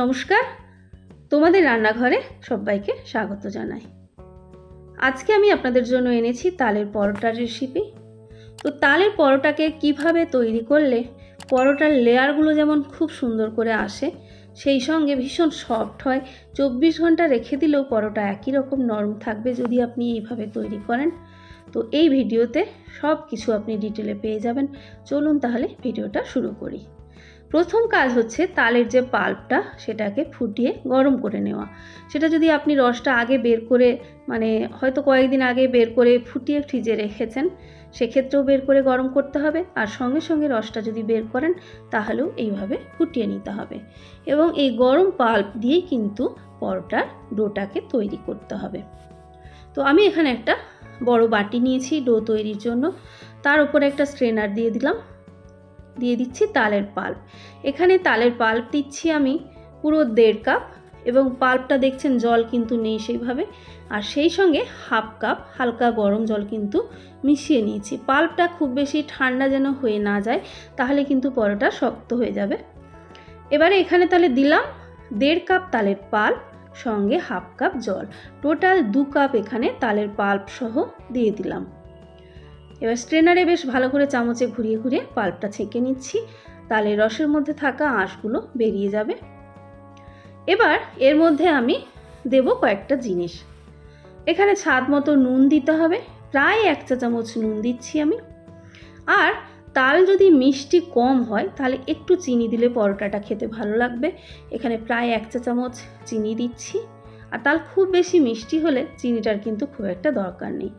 নমস্কার। তোমাদের রান্নাঘরে সবাইকে স্বাগত জানাই। আজকে আমি আপনাদের জন্য এনেছি তালের পরোটার রেসিপি তো তালের পরোটাকে কীভাবে তৈরি করলে পরোটার লেয়ারগুলো যেমন খুব সুন্দর করে আসে, সেই সঙ্গে ভীষণ সফট হয়, চব্বিশ ঘণ্টা রেখে দিলেও পরোটা একই রকম নরম থাকবে যদি আপনি এইভাবে তৈরি করেন। তো এই ভিডিওতে সব কিছু আপনি ডিটেলে পেয়ে যাবেন। চলুন তাহলে ভিডিওটা শুরু করি। প্রথম কাজ হচ্ছে তালের যে পাল্পটা, সেটাকে ফুটিয়ে গরম করে নেওয়া। সেটা যদি আপনি রসটা আগে বের করে মানে হয়তো কয়েকদিন আগে বের করে ফুটিয়ে ফ্রিজে রেখেছেন, সেক্ষেত্রেও বের করে গরম করতে হবে। আর সঙ্গে সঙ্গে রসটা যদি বের করেন, তাহলেও এইভাবে ফুটিয়ে নিতে হবে। এবং এই গরম পাল্প দিয়েই কিন্তু পরোটার ডোটাকে তৈরি করতে হবে। তো আমি এখানে একটা বড় বাটি নিয়েছি ডো তৈরির জন্য। তার উপরে একটা স্ট্রেনার দিয়ে দিলাম। দিয়ে দিচ্ছি তালের পাল্প। এখানে তালের পাল্প দিচ্ছি আমি পুরো দেড় কাপ এবং পাল্পটা দেখছেন জল কিন্তু নেই সেইভাবে। আর সেই সঙ্গে হাফ কাপ হালকা গরম জল কিন্তু মিশিয়ে নিয়েছি। পাল্পটা খুব বেশি ঠান্ডা যেন হয়ে না যায়, তাহলে কিন্তু পরোটা শক্ত হয়ে যাবে। এবারে এখানে তাহলে দিলাম দেড় কাপ তালের পাল্প, সঙ্গে হাফ কাপ জল। টোটাল দু কাপ এখানে তালের পাল্প সহ দিয়ে দিলাম। এবার স্ট্রেনারে বেশ ভালো করে চামচে ঘুরিয়ে ঘুরিয়ে পাল্পটা ছেঁকে নিচ্ছি। তালে রসের মধ্যে থাকা আঁশগুলো বেরিয়ে যাবে। এবার এর মধ্যে আমি দেব কয়েকটা জিনিস। এখানে স্বাদ মতো নুন দিতে হবে। প্রায় এক চা চামচ নুন দিচ্ছি আমি। আর তাল যদি মিষ্টি কম হয়, তাহলে একটু চিনি দিলে পরোটাটা খেতে ভালো লাগবে। এখানে প্রায় এক চা চামচ চিনি দিচ্ছি। আর তাল খুব বেশি মিষ্টি হলে চিনিটার কিন্তু খুব একটা দরকার নেই।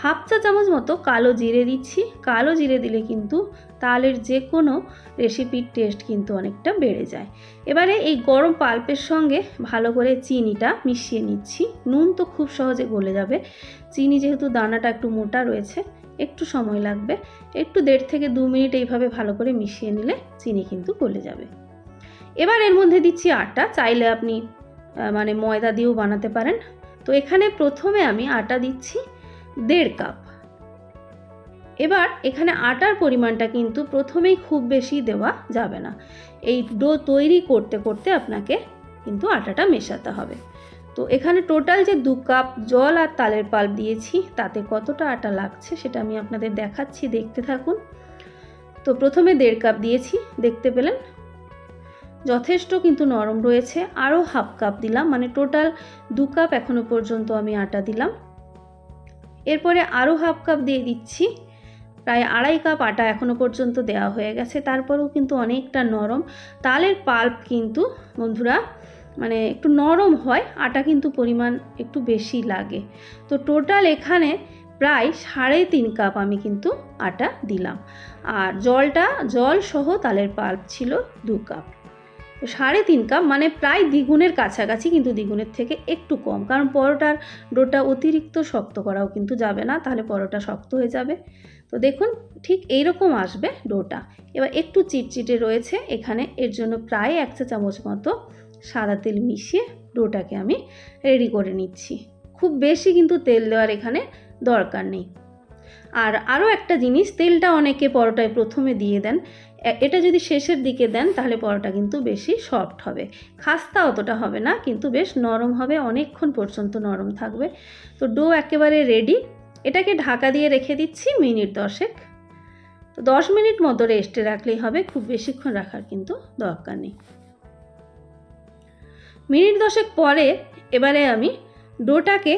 হাফ চা চামচ মতো কালো জিরে দিচ্ছি। কালো জিরে দিলে কিন্তু তালের যে কোনো রেসিপির টেস্ট কিন্তু অনেকটা বেড়ে যায়। এবারে এই গরম পাল্পের সঙ্গে ভালো করে চিনিটা মিশিয়ে নিচ্ছি। নুন তো খুব সহজে গলে যাবে। চিনি যেহেতু দানাটা একটু মোটা রয়েছে, একটু সময় লাগবে। একটু দেড় থেকে দু মিনিট এইভাবে ভালো করে মিশিয়ে নিলে চিনি কিন্তু গলে যাবে। এবার এর মধ্যে দিচ্ছি আটা। চাইলে আপনি মানে ময়দা দিয়েও বানাতে পারেন। তো এখানে প্রথমে আমি আটা দিচ্ছি দেড় কাপ। এবার এখানে আটার পরিমাণটা কিন্তু প্রথমেই খুব বেশি দেওয়া যাবে না। এই ডো তৈরি করতে করতে আপনাকে কিন্তু আটাটা মেশাতে হবে। তো এখানে টোটাল যে দু কাপ জল আর তালের পাল্প দিয়েছি, তাতে কতটা আটা লাগছে সেটা আমি আপনাদের দেখাচ্ছি, দেখতে থাকুন। তো প্রথমে দেড় কাপ দিয়েছি, দেখতে পেলেন? যথেষ্ট কিন্তু নরম রয়েছে। আরও হাফ কাপ দিলাম মানে টোটাল দু কাপ এখনও পর্যন্ত আমি আটা দিলাম। এরপরে আরও হাফ কাপ দিয়ে দিচ্ছি। প্রায় আড়াই কাপ আটা এখনও পর্যন্ত দেওয়া হয়ে গেছে। তারপরেও কিন্তু অনেকটা নরম। তালের পাল্প কিন্তু, বন্ধুরা মানে একটু নরম হয়, আটা কিন্তু পরিমাণ একটু বেশি লাগে। তো টোটাল এখানে প্রায় সাড়ে তিন কাপ আমি কিন্তু আটা দিলাম। আর জলটা, জল সহ তালের পাল্প ছিল দু কাপ। সাড়ে তিন কাপ মানে প্রায় দ্বিগুণের কাছাকাছি কিন্তু দ্বিগুণের থেকে একটু কম। কারণ পরোটার ডোটা অতিরিক্ত শক্ত করাও কিন্তু যাবে না, তাহলে পরোটা শক্ত হয়ে যাবে। তো দেখুন, ঠিক এইরকম আসবে ডোটা। এবার একটু চিটচিটে রয়েছে, এখানে এর জন্য প্রায় এক চা চামচ মতো সাদা তেল মিশিয়ে ডোটাকে আমি রেডি করে নিচ্ছি। খুব বেশি কিন্তু তেল দেওয়ার এখানে দরকার নেই। আর আরও একটা জিনিস, তেলটা অনেকে পরোটায় প্রথমে দিয়ে দেন। এটা যদি শেষের দিকে দেন, তাহলে পরোটা কিন্তু বেশি সফট হবে। খাস্তা অতটা হবে না, কিন্তু বেশ নরম হবে, অনেকক্ষণ পর্যন্ত নরম থাকবে। তো ডো একেবারে রেডি। এটাকে ঢাকা দিয়ে রেখে দিচ্ছি মিনিট দশেক। তো দশ মিনিট মতো রেস্টে রাখলেই হবে, খুব বেশিক্ষণ রাখার কিন্তু দরকার নেই। মিনিট দশেক পরে এবারে আমি ডোটাকে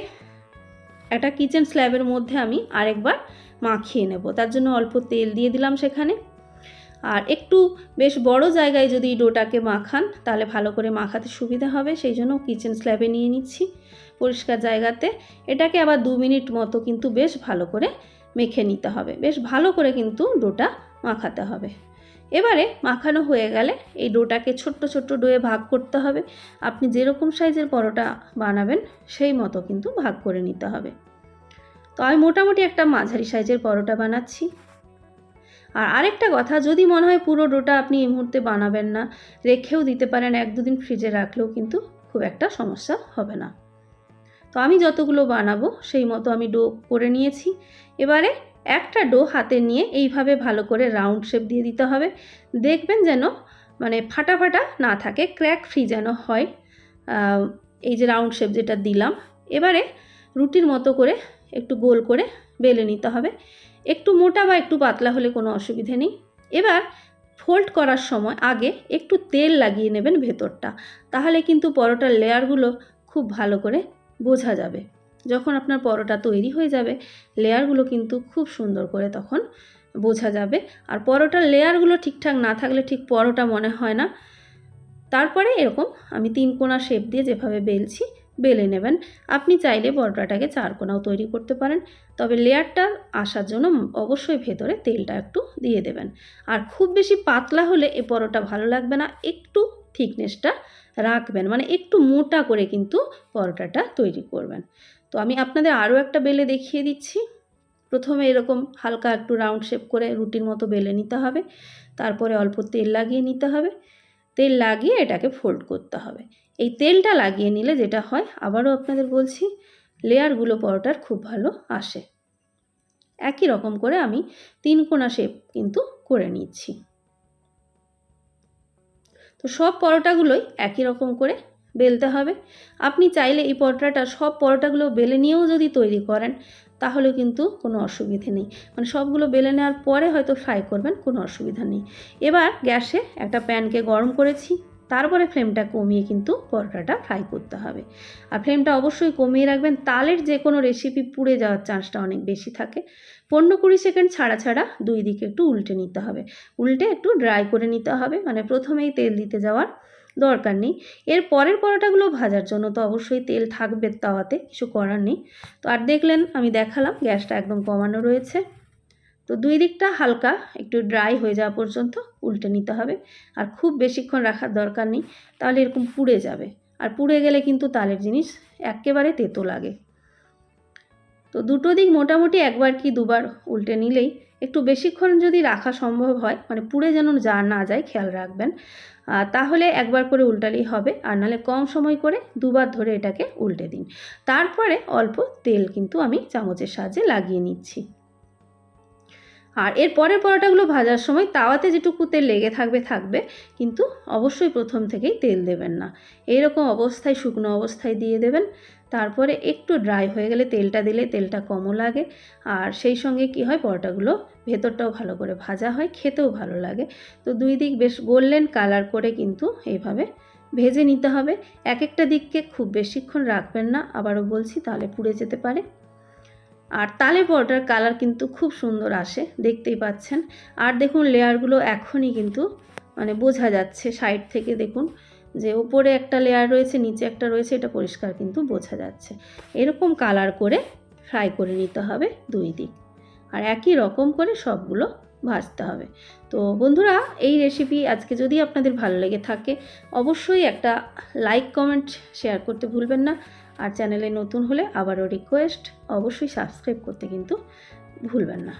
একটা কিচেন স্ল্যাবের মধ্যে আমি আরেকবার মাখিয়ে নেব। তার জন্য অল্প তেল দিয়ে দিলাম সেখানে। আর একটু বেশ বড় জায়গায় যদি ডোটাকে মাখান, তাহলে ভালো করে মাখাতে সুবিধা হবে। সেই জন্য কিচেন স্ল্যাবে নিয়ে নিচ্ছি পরিষ্কার জায়গাতে। এটাকে আবার দু মিনিট মতো কিন্তু বেশ ভালো করে মেখে নিতে হবে। বেশ ভালো করে কিন্তু ডোটা মাখাতে হবে। এবারে মাখানো হয়ে গেলে এই ডোটাকে ছোট্ট ছোট্ট ডোয়ে ভাগ করতে হবে। আপনি যেরকম সাইজের পরোটা বানাবেন, সেই মতো কিন্তু ভাগ করে নিতে হবে। তো আমি মোটামুটি একটা মাঝারি সাইজের পরোটা বানাচ্ছি। আর আরেকটা কথা, যদি মনে হয় পুরো ডোটা আপনি এই মুহূর্তে বানাবেন না, রেখেও দিতে পারেন, এক দুদিন ফ্রিজে রাখলেও কিন্তু খুব একটা সমস্যা হবে না। তো আমি যতগুলো বানাবো, সেই মতো আমি ডো করে নিয়েছি। এবারে একটা ডো হাতে নিয়ে এইভাবে ভালো করে রাউন্ড শেপ দিয়ে দিতে হবে। দেখবেন যেন মানে ফাটা ফাটা না থাকে, ক্র্যাক ফ্রি যেন হয়। এই যে রাউন্ড শেপ যেটা দিলাম। এবারে রুটির মতো করে একটু গোল করে বেলে নিতে হবে। একটু মোটা বা একটু পাতলা হলে কোনো অসুবিধে নেই। এবার ফোল্ড করার সময় আগে একটু তেল লাগিয়ে নেবেন ভেতরটা। তাহলে কিন্তু পরোটার লেয়ারগুলো খুব ভালো করে বোঝা যাবে। যখন আপনার পরোটা তৈরি হয়ে যাবে, লেয়ারগুলো কিন্তু খুব সুন্দর করে তখন বোঝা যাবে। আর পরোটার লেয়ারগুলো ঠিকঠাক না থাকলে ঠিক পরোটা মনে হয় না। তারপরে এরকম আমি তিন কোনা শেপ দিয়ে যেভাবে বেলছি বেলে নেবেন। আপনি চাইলে পরোটাটাকে চার কোনাও তৈরি করতে পারেন। তবে লেয়ারটা আসার জন্য অবশ্যই ভেতরে তেলটা একটু দিয়ে দেবেন। আর খুব বেশি পাতলা হলে এ পরোটা ভালো লাগবে না। একটু থিকনেসটা রাখবেন। মানে একটু মোটা করে কিন্তু পরোটাটা তৈরি করবেন। তো আমি আপনাদের আরও একটা বেলে দেখিয়ে দিচ্ছি। প্রথমে এরকম হালকা একটু রাউন্ড শেপ করে রুটির মতো বেলে নিতে হবে। তারপরে অল্প তেল লাগিয়ে নিতে হবে। তেল লাগিয়ে এটাকে ফোল্ড করতে হবে। এই তেলটা লাগিয়ে নিলে যেটা হয়, আবারও আপনাদের বলছি, লেয়ারগুলো পরোটার খুব ভালো আসে। একই রকম করে আমি তিন কোনা শেপ কিন্তু করে নিচ্ছি। তো সব পরোটাগুলোই একই রকম করে বেলতে হবে। আপনি চাইলে এই পরোটাটা, সব পরোটাগুলো বেলে নিয়েও যদি তৈরি করেন, তাহলে কিন্তু কোনো অসুবিধে নেই। মানে সবগুলো বেলে নেওয়ার পরে হয়তো ফ্রাই করবেন, কোনো অসুবিধা নেই। এবার গ্যাসে একটা প্যানকে গরম করেছি। তারপরে ফ্লেমটা কমিয়ে কিন্তু পরোটাটা ফ্রাই করতে হবে। আর ফ্লেমটা অবশ্যই কমিয়ে রাখবেন, তালের যে কোনো রেসিপি পুড়ে যাওয়ার চান্সটা অনেক বেশি থাকে। পনেরো কুড়ি সেকেন্ড ছাড়া ছাড়া দুই দিকে একটু উল্টে নিতে হবে। উল্টে একটু ড্রাই করে নিতে হবে মানে প্রথমেই তেল দিতে যাওয়ার দরকার নেই। এর পরের পরোটাগুলো ভাজার জন্য তো অবশ্যই তেল থাকবে তাওয়াতে, কিছু করার নেই। তো আর দেখলেন, আমি দেখালাম, গ্যাসটা একদম কমানো রয়েছে। তো দুই দিকটা হালকা, একটু ড্রাই হয়ে যাওয়া পর্যন্ত উল্টে নিতে হবে। আর খুব বেশিক্ষণ রাখার দরকার নেই, তাহলে এরকম পুড়ে যাবে। আর পুড়ে গেলে কিন্তু তালের জিনিস একেবারে তেতো লাগে। তো দুটো দিক মোটামুটি একবার কি দুবার উল্টে নিলেই একটু বেশিক্ষণ যদি রাখা সম্ভব হয় মানে পুড়ে যেন যা না যায়, খেয়াল রাখবেন তাহলে একবার করে উল্টালেই হবে। আর নাহলে কম সময় করে দুবার ধরে এটাকে উল্টে দিন। তারপরে অল্প তেল কিন্তু আমি চামচের সাহায্যে লাগিয়ে নিচ্ছি। আর এর পরের পরোটাগুলো ভাজার সময় তাওয়াতে যেটুকু তেল লেগে থাকবে থাকবে। কিন্তু অবশ্যই প্রথম থেকেই তেল দেবেন না। এইরকম অবস্থায়, শুকনো অবস্থায় দিয়ে দেবেন। তারপরে একটু ড্রাই হয়ে গেলে তেলটা দিলে তেলটা কমও লাগে। আর সেই সঙ্গে কি হয়, পরোটাগুলো ভেতরটাও ভালো করে ভাজা হয়, খেতেও ভালো লাগে। তো দুই দিক বেশ গোল্ডেন কালার করে কিন্তু এইভাবে ভেজে নিতে হবে। এক একটা দিককে খুব বেশিক্ষণ রাখবেন না। আবারও বলছি, তাহলে পুড়ে যেতে পারে। আর তালে পরোটার কালার কিন্তু খুব সুন্দর আসে, দেখতেই পাচ্ছেন। আর দেখুন লেয়ারগুলো এখনই কিন্তু মানে বোঝা যাচ্ছে সাইড থেকে, দেখুন যে উপরে একটা লেয়ার রয়েছে, নিচে একটা রয়েছে, এটা পরিষ্কার কিন্তু বোঝা যাচ্ছে। এরকম কালার করে ফ্রাই করে নিতে হবে দুই দিক। আর একই রকম করে সবগুলো ভাজতে হবে। তো বন্ধুরা, এই রেসিপি আজকে যদি আপনাদের ভালো লেগে থাকে, অবশ্যই একটা লাইক কমেন্ট শেয়ার করতে ভুলবেন না। আর চ্যানেলে নতুন হলে আবারও রিকোয়েস্ট অবশ্যই সাবস্ক্রাইব করতে কিন্তু ভুলবেন না।